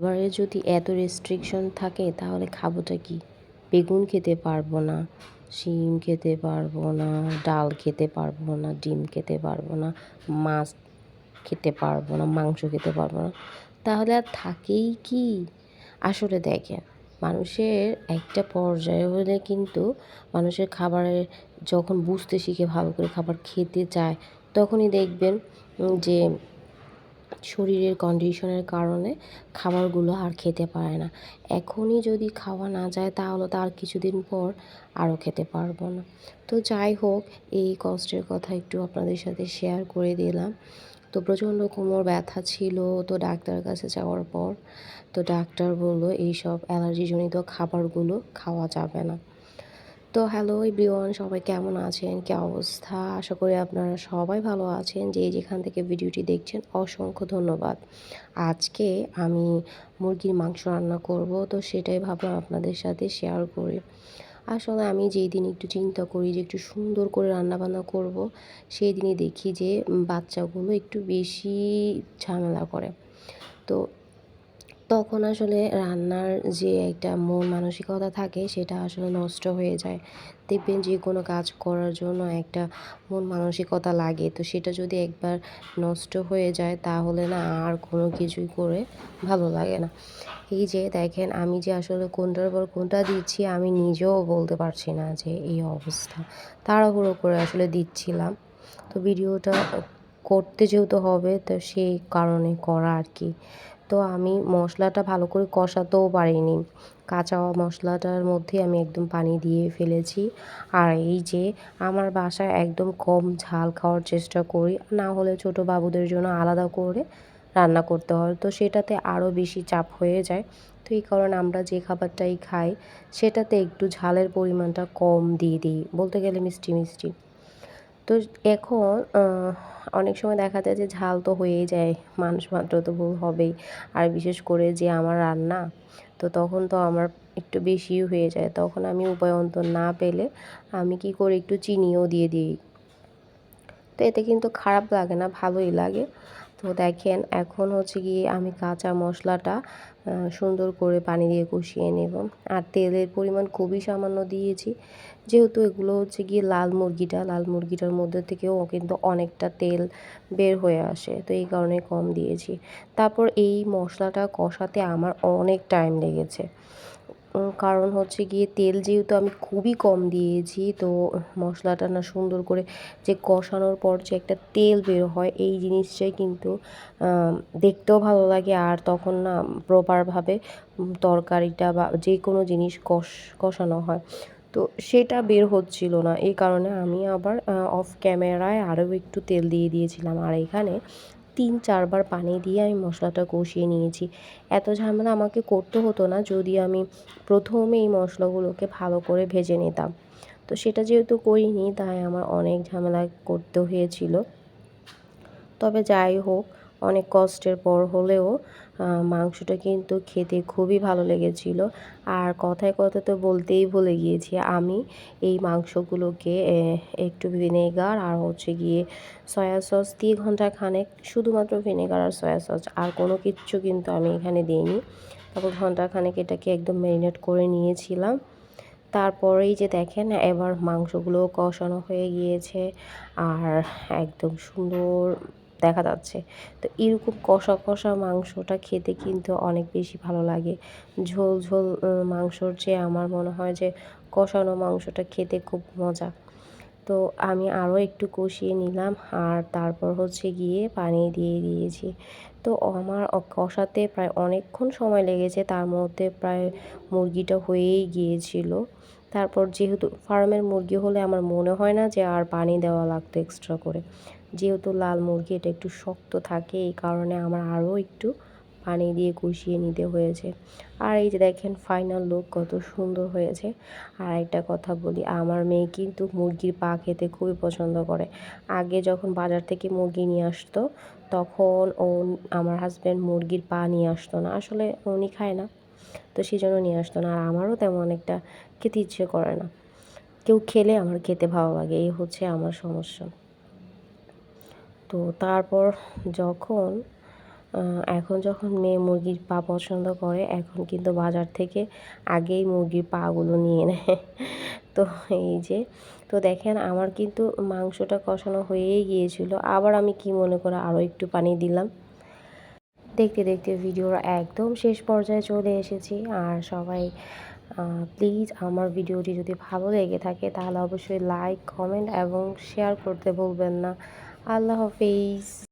খাবারে যদি এত রেস্ট্রিকশন থাকে, তাহলে খাবোটা কি? বেগুন খেতে পারব না, শিম খেতে পারব না, ডাল খেতে পারব না, ডিম খেতে পারব না, মাছ খেতে পারব না, মাংস খেতে পারব না। তাহলে আর থাকেই কি? আসলে দেখেন, মানুষের একটা পর্যায়ে হলে কিন্তু মানুষের খাবারের যখন বুঝতে শিখে ভালো করে খাবার খেতে চায়, তখনই দেখবেন যে শরীরের কন্ডিশনের কারণে খাবারগুলো আর খেতে পারে না। এখনই যদি খাওয়া না যায়, তাহলে তো আর কিছুদিন পর আরও খেতে পারব না। তো যাই হোক, এই কষ্টের কথা একটু আপনাদের সাথে শেয়ার করে দিলাম। তো প্রচণ্ড কোমর ব্যথা ছিল, তো ডাক্তারের কাছে যাওয়ার পর তো ডাক্তার বলল, এইসব অ্যালার্জিজনিত খাবারগুলো খাওয়া যাবে না। তো হ্যালো এভরিওয়ান, সবাই কেমন আছেন? কি অবস্থা? আশা করি আপনারা সবাই ভালো আছেন। যে যেখান থেকে ভিডিওটি দেখছেন, অসংখ্য ধন্যবাদ। আজকে আমি মুরগির মাংস রান্না করব, তো সেটাই ভাবলাম আপনাদের সাথে শেয়ার করি। আসলে আমি যেই দিন একটু চিন্তা করি যে একটু সুন্দর করে রান্নাবান্না করব, সেই দিনই দেখি যে বাচ্চাগুলো একটু বেশি ঝামেলা করে। তো তখন আসলে রান্নার যে একটা মন মানসিকতা থাকে, সেটা আসলে নষ্ট হয়ে যায়। দেখবেন যে কোনো কাজ করার জন্য একটা মন মানসিকতা লাগে। তো সেটা যদি একবার নষ্ট হয়ে যায়, তাহলে না আর কোনো কিছুই করে ভালো লাগে না। এই যে দেখেন, আমি যে আসলে কোনটার পর কোনটা দিচ্ছি, আমি নিজেও বলতে পারছি না যে এই অবস্থা। তাড়াহুড়ো করে আসলে দিচ্ছিলাম। তো ভিডিওটা করতে যেহেতু হবে, তো সেই কারণে করা আর কি। তো আমি মশলাটা ভালো করে কষাতেও পারিনি। কাঁচা মশলাটার মধ্যে আমি একদম পানি দিয়ে ফেলেছি। আর এই যে আমার বাসায় একদম কম ঝাল খাওয়ার চেষ্টা করি, না হলে ছোট বাবুদের জন্য আলাদা করে রান্না করতে হয়। তো সেটাতে আরও বেশি চাপ হয়ে যায়। তো এই কারণে আমরা যে খাবারটাই খাই, সেটাতে একটু ঝালের পরিমাণটা কম দিয়ে দিই। বলতে গেলে মিষ্টি মিষ্টি। তো এখন অনেক সময় দেখা যায় যে ঝাল তো হয়েই যায়, মানুষ মাত্র তো ভুল হবেই। আর বিশেষ করে যে আমার রান্না, তো তখন তো আমার একটু বেশিই হয়ে যায়। তখন আমি উপায় অন্তর না পেলে আমি কি করে একটু চিনিও দিয়ে দিই। তো এতে কিন্তু খারাপ লাগে না, ভালোই লাগে। তো দেখেন, এখন হচ্ছে গিয়ে আমি কাঁচা মশলাটা সুন্দর করে পানি দিয়ে কষিয়ে নেব। আর তেলের পরিমাণ খুবই সামান্য দিয়েছি। যেহেতু এগুলো হচ্ছে গিয়ে লাল মুরগিটা, লাল মুরগিটার মধ্যে থেকেও কিন্তু অনেকটা তেল বের হয়ে আসে, তো এই কারণে কম দিয়েছি। তারপর এই মশলাটা কষাতে আমার অনেক টাইম লেগেছে। কারণ হচ্ছে গিয়ে তেল যেহেতু আমি খুবই কম দিয়েছি, তো মশলাটা না সুন্দর করে যে কষানোর পর যে একটা তেল বের হয়, এই জিনিসটাই কিন্তু দেখতেও ভালো লাগে। আর তখন না প্রপারভাবে তরকারিটা বা যে কোনো জিনিস কষ, কষানো হয়। তো সেটা বের হচ্ছিল না। এই কারণে আমি আবার অফ ক্যামেরায় আরও একটু তেল দিয়ে দিয়েছিলাম। আর এখানে তিন, চারবার পানি দিয়ে আমি মশলাটা কষিয়ে নিয়েছি। এত ঝামেলা আমাকে করতে হতো না যদি আমি প্রথমে এই মশলাগুলোকে ভালো করে ভেজে নিতাম। তো সেটা যেহেতু করিনি, তাই আমার অনেক ঝামেলা করতে হয়েছিল। তবে যাই হোক অনেক কষ্টের পর হলেও মাংসটা কিন্তু খেতে খুবই ভালো লেগেছিল। আর কথায় কথা তো বলতেই ভুলে গিয়েছি, আমি এই মাংসগুলোকে একটু ভিনেগার আর হচ্ছে গিয়ে সয়া সস দিয়ে ঘণ্টা খানেক শুধুমাত্র ভিনেগার আর সয়া সস, আর কোনো কিচ্ছু কিন্তু আমি এখানে দিইনি। তারপর ঘণ্টা খানেক এটাকে একদম ম্যারিনেট করে নিয়েছিলাম। তারপরেই যে দেখেন, এবার মাংসগুলো কষানো হয়ে গিয়েছে। আর একদম সুন্দর দেখা যাচ্ছে। তো এরকম কষা কষা মাংসটা খেতে কিন্তু অনেক বেশি ভালো লাগে। ঝোল ঝোল মাংসর চেয়ে আমার মনে হয় যে কষানো মাংসটা খেতে খুব মজা। তো আমি আরও একটু কষিয়ে নিলাম আর তারপর হচ্ছে গিয়ে পানি দিয়ে দিয়েছি। তো আমার কষাতে প্রায় অনেকক্ষণ সময় লেগেছে, তার মধ্যে প্রায় মুরগিটা হয়েই গিয়েছিল। তারপর যেহেতু ফার্মের মুরগি হলে আমার মনে হয় না যে আর পানি দেওয়া লাগতো এক্সট্রা করে। যেহেতু লাল মুরগি এটা একটু শক্ত থাকে, এই কারণে আমার আরও একটু পানি দিয়ে কষিয়ে নিতে হয়েছে। আর এই যে দেখেন ফাইনাল লুক কত সুন্দর হয়েছে। আর একটা কথা বলি, আমার মেয়ে কিন্তু মুরগির পা খেতে খুবই পছন্দ করে। আগে যখন বাজার থেকে মুরগি নিয়ে আসতো, তখন ও, আমার হাজব্যান্ড মুরগির পা নিয়ে আসতো না। আসলে উনি খায় না, তো সেই জন্য নিয়ে আসতো না। আর আমারও তেমন একটা খেতে ইচ্ছে করে না। কেউ খেলে আমার খেতে ভালো লাগে, এই হচ্ছে আমার সমস্যা। তো তারপর যখন এখন যখন মেয়ে মুরগির পা পছন্দ করে, এখন কিন্তু বাজার থেকে আগেই মুরগির পাগুলো নিয়ে নেয়। তো এই যে, তো দেখেন আমার কিন্তু মাংসটা কষানো হয়েই গিয়েছিল। আবার আমি কি মনে করে আরও একটু পানি দিলাম। দেখতে দেখতে ভিডিওর একদম শেষ পর্যায়ে চলে এসেছি। আর সবাই প্লিজ আমার ভিডিওটি যদি ভালো লেগে থাকে, তাহলে অবশ্যই লাইক, কমেন্ট এবং শেয়ার করতে ভুলবেন না। আল্লাহ হাফিজ।